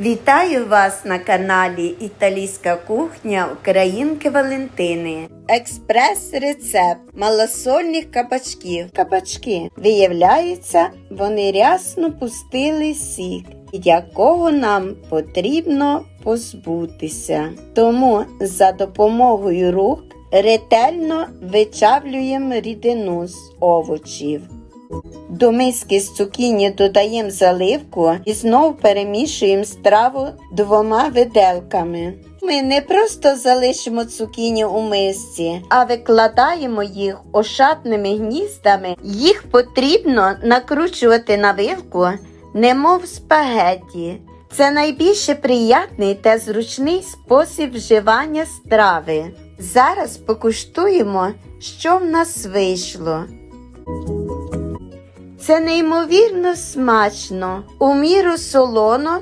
Вітаю вас на каналі Італійська кухня Українки Валентини. Експрес-рецепт малосольних кабачків. Кабачки. Виявляється, вони рясно пустили сік, якого нам потрібно позбутися. Тому за допомогою рук ретельно вичавлюємо рідину з овочів. До миски з цукіні додаємо заливку і знов перемішуємо страву двома виделками. Ми не просто залишимо цукіні у мисці, а викладаємо їх ошатними гніздами. Їх потрібно накручувати на вилку, немов спагетті. Це найбільше приятний та зручний спосіб вживання страви. Зараз покуштуємо, що в нас вийшло. Це неймовірно смачно, у міру солоно,